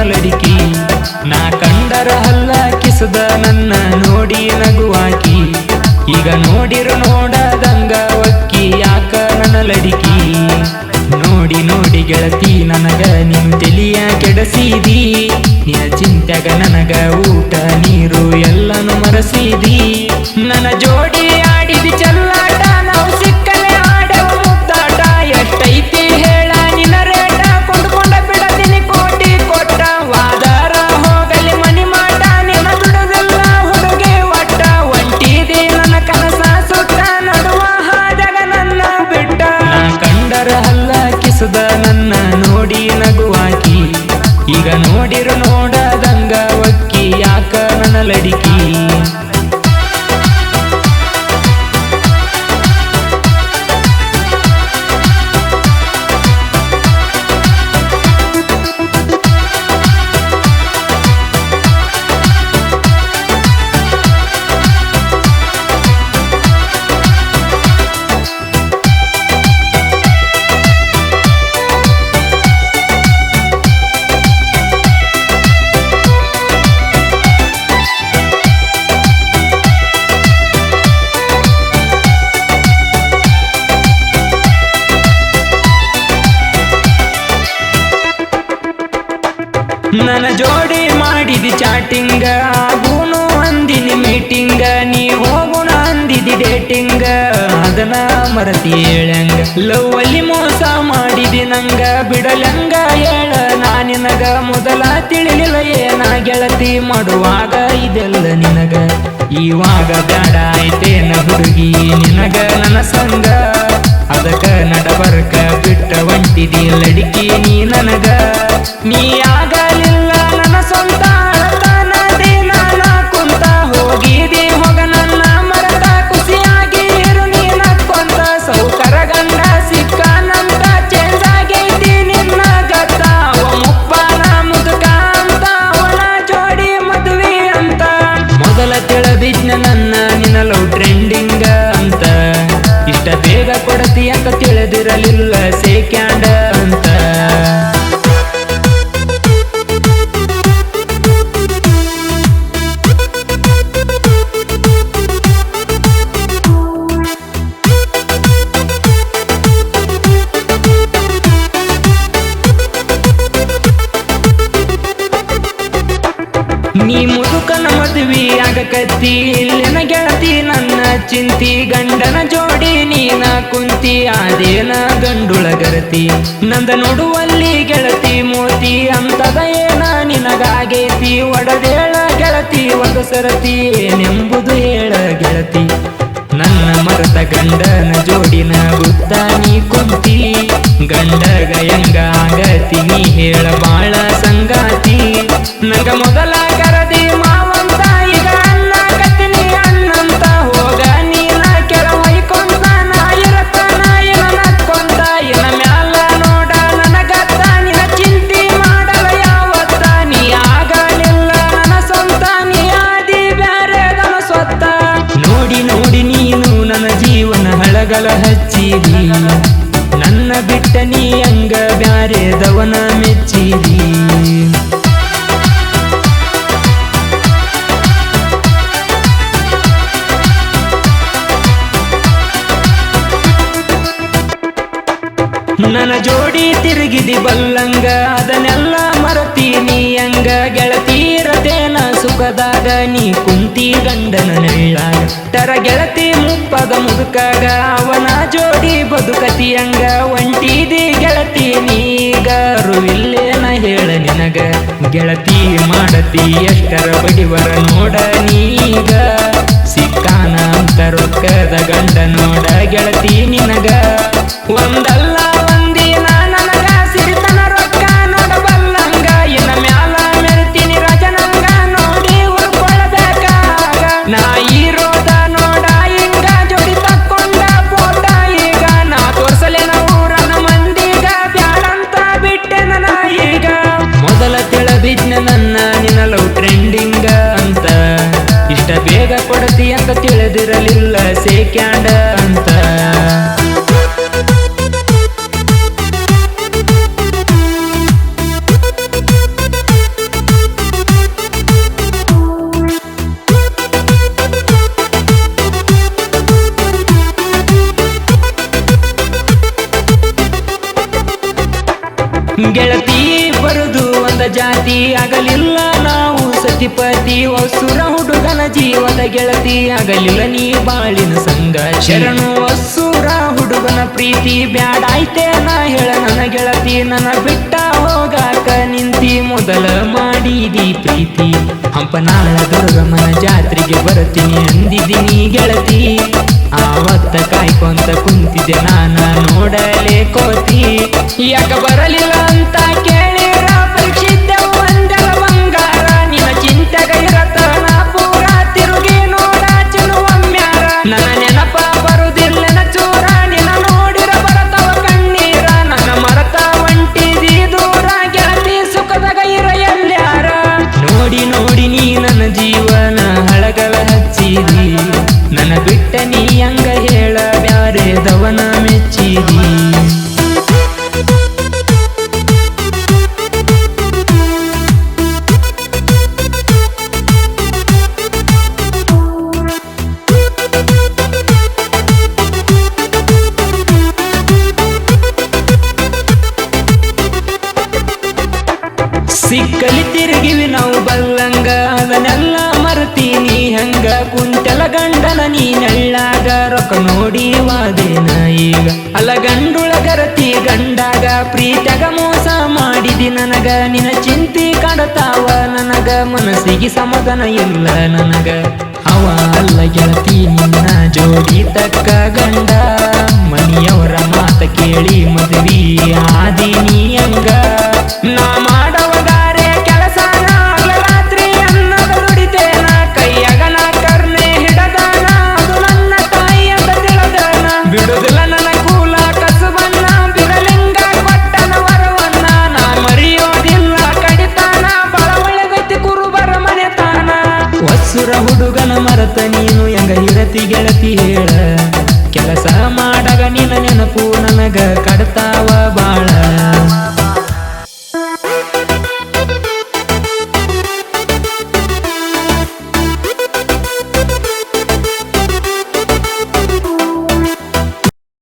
ನಲಡಿಕಿ ನಾ ಕಂಡರ ಹಲ್ಲ ಕಿಸದ ನನ್ನ ನೋಡಿ ನಗುವಾಕಿ ಈಗ ನೋಡಿರು ನೋಡದಂಗ ಒಕ್ಕಿ, ಯಾಕ ನನ್ನ ಲಡಿಕಿ? ನೋಡಿ ನೋಡಿ ಗೆಳತಿ, ನನಗ ನಿನ್ ತಿಳಿಯ ಕೆಡಸಿದಿ. ನಿನ್ನ ಚಿಂತೆಗ ನನಗ ಊಟ, ನೀರು ಎಲ್ಲಾನು ಮರಸಿದಿ. ಈಗ ನೋಡಿರು ನೋಡದಂಗ ಒಕ್ಕಿ ಯಾಕ ನನ್ನ ಲಡಿಕಿ ಜೋಡಿ ಮಾಡಿದಿ ಚಾಟಿಂಗ. ಆಗುನು ಅಂದಿನಿ ಮೀಟಿಂಗ. ನೀ ಹೋಗುಣ ಅಂದಿದಿ ಡೇಟಿಂಗ. ಅದನ್ನ ಮರತಿ ಹೇಳಂಗ ಲವ್ ಅಲ್ಲಿ ಮೋಸ ಮಾಡಿದಿ ನಂಗ. ಬಿಡಲಂಗ ಹೇಳ ನಾನಿನಗ ಮೊದಲ ತಿಳಿಲಿಲ್ಲ ಏನ ಗೆಳತಿ ಮಾಡುವಾಗ ಇದೆಲ್ಲ ನಿನಗ. ಇವಾಗ ಬೇಡ ಆಯ್ತೇನ ಹುಡುಗಿ ನಿನಗ ನನ್ನ ಸಂಗ. ಅದಕ್ಕ ನಡಬರ್ಕ ಬಿಟ್ಟ ಒಂಟಿದಿ ಲಡಿಕೆ ನೀ ನನಗ. ನೀ ಆಗಲಿಲ್ಲ ತಿಳಿದಿರಲಿಲ್ಲ ಮುದುಕನ ಮದುವೆ ಆಗಕತ್ತಿ. ಇಲ್ಲಿನ ಗೆಳತಿ ನನ್ನ ಚಿಂತಿ. ಗಂಡನ ಜೋಡಿ ನೀನ ಕುಂತಿ. ಅದೇನ ಗಂಡುಳಗರತಿ ನಂದ ನೋಡುವಲ್ಲಿ ಗೆಳತಿ ಮೋತಿ. ಅಂತದ ಏನ ನಿನಗಾಗೇತಿ? ಒಡದೇಳ ಗೆಳತಿ, ಒಂದು ಸರತಿ. ಏನೆಂಬುದು ಹೇಳ ಗೆಳತಿ. ನನ್ನ ಮರತ ಗಂಡನ ಜೋಡಿನ ಬುದ್ಧ ನೀ ಕುಂತಿ. ಗಂಡ ಗಯಂಗ ಆಗತಿ ನೀ ಹೇಳ ಬಾಳ ಸಂಗಾತಿ. ನಂಗ ಮೊದಲ ಹಳಗಲ ಹಚ್ಚಿದಿ. ನನ್ನ ಬಿಟ್ಟ ನೀ ಅಂಗ ಬ್ಯಾರೆದವನ ಮೆಚ್ಚಿದಿ. ನನ್ನ ಜೋಡಿ ತಿರುಗಿದಿ ಬಲ್ಲಂಗ, ಅದನ್ನೆಲ್ಲ ಮರತೀನಿ ನೀ ಗೆಳತೀರತೇನ ಸುಖದಾಗ ನೀ ಕುಂತಿ ಗಂಡನ ನೆಳ್ಳಾಗ ತರ ಗೆಳತಿ ಮುಪ್ಪದ ಮುದುಕಾಗ, ಅವನ ಜೋಡಿ ಬದುಕತಿ ಹಂಗ ಒಂಟಿದಿ ಗೆಳತಿ ನೀಗಾರು ಇಲ್ಲೇನ ಹೇಳ ನಿನಗ. ಗೆಳತಿ ಮಾಡತಿ ಎಷ್ಟರ ಬಡಿವರ ನೋಡ ನೀಗ. ಸಿಕ್ಕಾನ ಅಂತ ರೊಕ್ಕದ ಗಂಡ ನೋಡ ಗೆಳತಿ ನಿನಗ ತಿಳಿದಿರಲಿಲ್ಲ ಸೇಕ್ಯಾಂಡ ಅಂತ. ಗೆಳತಿ ಬರುದು ಒಂದ ಜಾತಿ ಆಗಲಿಲ್ಲ. ನಾವು ಒಸುರ ಹುಡುಗನ ಜೀವದ ಗೆಳತಿ ಆಗಲಿಲ್ಲ ನೀ ಬಾಳಿನ ಸಂಗ. ಶರಣು ವಸುರ ಹುಡುಗನ ಪ್ರೀತಿ ಬ್ಯಾಡಾಯ್ತೆ ನಾ ಹೇಳ ನನ್ನ ಗೆಳತಿ, ನನ್ನ ಬಿಟ್ಟ ಹೋಗಾಕ ನಿಂತಿ ಮೊದಲ ಮಾಡಿದಿ ಪ್ರೀತಿ. ಹಂಪನಾಳ ದುರ್ಗಮ್ಮನ ಜಾತ್ರೆಗೆ ಬರ್ತೀನಿ ಅಂದಿದ್ದೀನಿ ಗೆಳತಿ. ಆವತ್ತ ಕಾಯ್ಕೊಂತ ಕುಂತಿದ್ದೆ ನಾನ ನೋಡಲೇ ಕೋತಿ. ಯಾಕ ಬರಲಿಲ್ಲ ಅಂತ ಬ್ಯಾರೆ ದವನ ಮೆಚ್ಚಿದಿ ಸಿಕ್ಕಲಿ ತಿರುಗಿವಿ ನಾವು ಬಲ್ಲಂಗ ಕುಂತೆಲ ಗಂಡನ ನೀ ನೆಳ್ಳಾಗ ರೊಕ್ಕ ನೋಡಿ ವಾದೇನ ಈಗ? ಅಲ್ಲ ಗಂಡುಳ ಗರತಿ ಗಂಡಾಗ ಪ್ರೀತಗ ಮೋಸ ಮಾಡಿದಿ ನನಗ. ನಿನ್ನ ಚಿಂತೆ ಕಾಡತಾವ ನನಗ. ಮನಸ್ಸಿಗೆ ಸಮಾಧಾನ ಇಲ್ಲ ನನಗ. ಅವ ಅಲ್ಲ ಗೆಳತಿ, ನಿನ್ನ ಜೋಡಿ ತಕ್ಕ ಗಂಡ. ಮನೆಯವರ ಮಾತ ಕೇಳಿ ಮದುವೆ ಆದಿನಿ ಹಂಗ ನಿನ್ನ ನೆನಪು ನನಗ ಕಡತಾ.